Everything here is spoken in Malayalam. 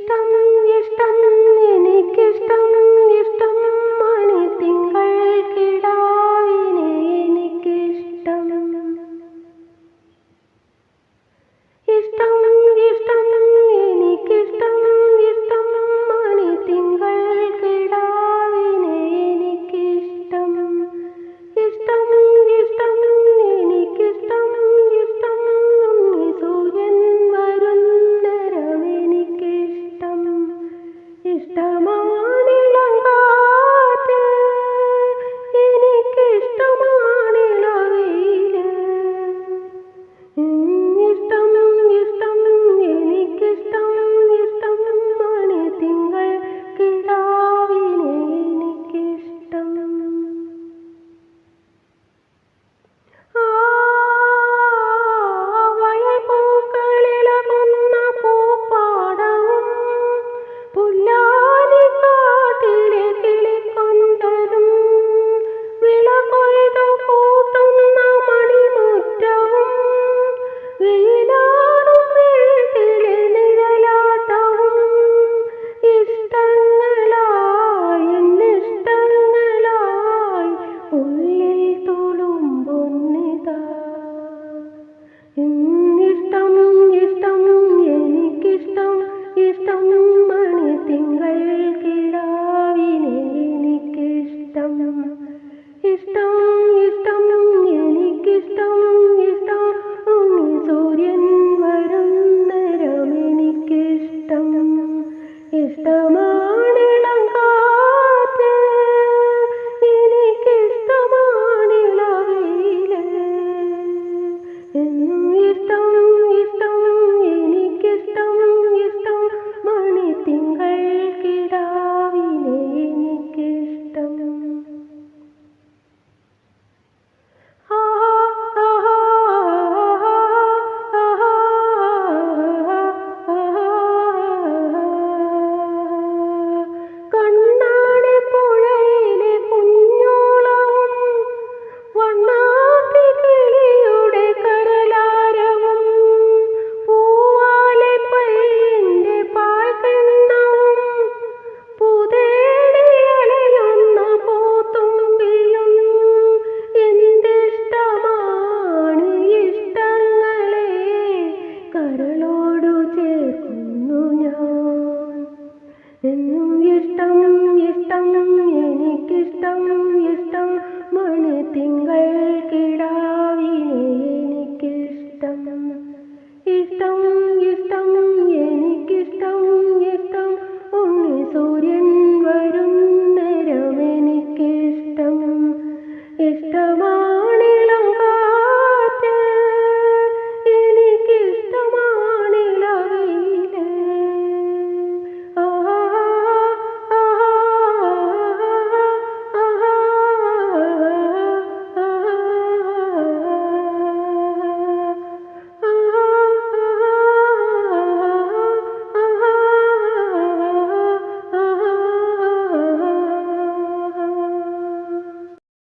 ഇഷ്ടം സൂര്യൻ വരുന്ന രമനിക്കിഷ്ടം ഇഷ്ടമാണിളം കാറ്റ്. എനിക്കിഷ്ടമാണിളവയിൽ. എന്നും ഇഷ്ടം